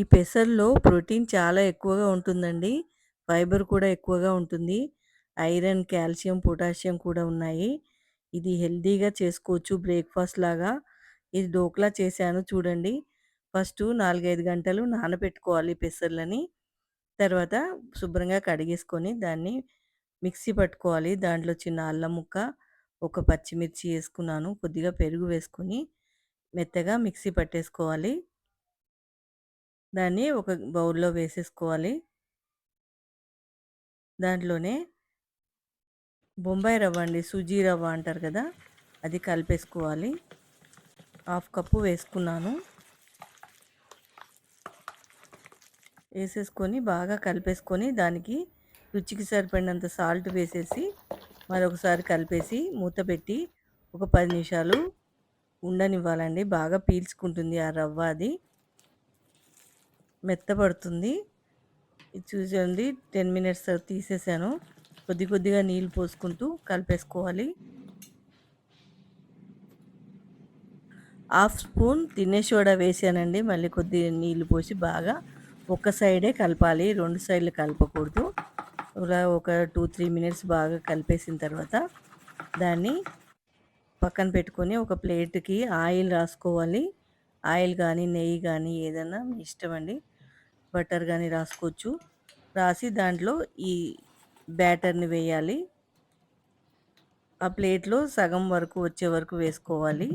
ఈ పెసర్లో ప్రోటీన్ చాలా ఎక్కువగా ఉంటుందండి. ఫైబర్ కూడా ఎక్కువగా ఉంటుంది. ఐరన్, కాల్షియం, పొటాషియం కూడా ఉన్నాయి. ఇది హెల్తీగా చేసుకోవచ్చు బ్రేక్‌ఫాస్ట్ లాగా. ఇది డోక్లా చేశాను చూడండి. ఫస్ట్ నాలుగైదు గంటలు నానబెట్టుకోవాలి పెసర్లని. తర్వాత శుభ్రంగా కడిగేసుకొని దాన్ని మిక్సీ పట్టుకోవాలి. దాంట్లో చిన్న అల్లం ముక్క, ఒక పచ్చిమిర్చి వేసుకున్నాను కొద్దిగా పెరుగు వేసుకొని మెత్తగా మిక్సీ పట్టేసుకోవాలి. దాన్ని ఒక బౌల్‌లో వేసేసుకోవాలి. దాంట్లోనే బొంబాయి రవ్వ అండి. సుజీ రవ్వ అంటారు కదా! అది కలిపేసుకోవాలి. హాఫ్ కప్పు వేసుకున్నాను. వేసేసుకొని బాగా కలిపేసుకొని దానికి రుచికి సరిపడినంత సాల్ట్ వేసేసి మరొకసారి కలిపేసి మూత పెట్టి ఒక పది నిమిషాలు ఉండనివ్వాలండి. బాగా పీల్చుకుంటుంది ఆ రవ్వ అది. మెత్తబడుతుంది. ఇది చూడండి 10 మినిట్స్ తీసేసాను. కొద్ది కొద్దిగా నీళ్ళు పోసుకుంటూ కలిపేసుకోవాలి. హాఫ్ స్పూన్ తినే సోడా వేసానండి. మళ్ళీ కొద్దిగా నీళ్ళు పోసి బాగా ఒక సైడే కలపాలి. రెండు సైడ్లు కలపకూడదు. ఇలా ఒక 2, 3 మినిట్స్ బాగా కలిపేసిన తర్వాత దాన్ని పక్కన పెట్టుకొని ఒక ప్లేట్‌కి ఆయిల్ రాసుకోవాలి. ఆయిల్ కానీ నెయ్యి కానీ ఏదన్నా మీ అండి బటర్ కానీ రాసుకోవచ్చు. రాసి దాంట్లో ఈ బ్యాటర్‌ని వేయాలి. ఆ ప్లేట్‌లో సగం వరకు వచ్చే వరకు వేసుకోవాలి.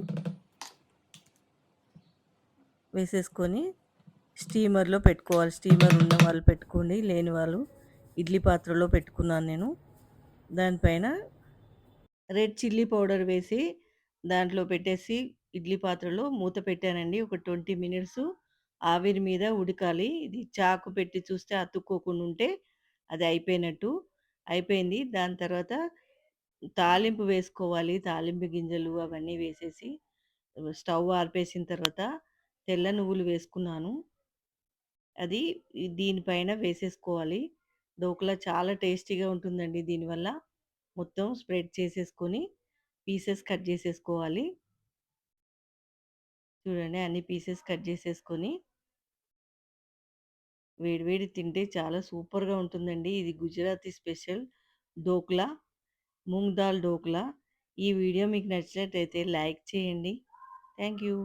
వేసేసుకొని స్టీమర్‌లో పెట్టుకోవాలి. స్టీమర్ ఉన్న వాళ్ళు పెట్టుకోండి. లేని వాళ్ళు ఇడ్లీ పాత్రలో పెట్టుకున్నాను నేను. దానిపైన రెడ్ చిల్లీ పౌడర్ వేసి దాంట్లో పెట్టేసి ఇడ్లీ పాత్రలో మూత పెట్టానండి. ఒక 20 మినిట్స్ ఆవిరి మీద ఉడకాలి. ఇది చాకు పెట్టి చూస్తే అతుక్కోకుండా ఉంటే అది అయిపోయినట్టు. అయిపోయింది. దాని తర్వాత తాలింపు వేసుకోవాలి. తాలింపు గింజలు అవన్నీ వేసేసి స్టవ్ ఆర్పేసిన తర్వాత తెల్ల నువ్వులు వేసుకున్నాను. అది దీనిపైన వేసేసుకోవాలి. డోక్లా చాలా టేస్టీగా ఉంటుందండి దీనివల్ల. మొత్తం స్ప్రెడ్ చేసేసుకొని పీసెస్ కట్ చేసేసుకోవాలి. చూడండి అన్ని పీసెస్ కట్ చేసేసుకొని వేడివేడి తింటే చాలా సూపర్‌గా ఉంటుందండి. ఇది గుజరాతీ స్పెషల్ డోక్లా, మూంగ్ దాల్ డోక్లా. ఈ వీడియో మీకు నచ్చినట్టయితే లైక్ చేయండి. Thank you.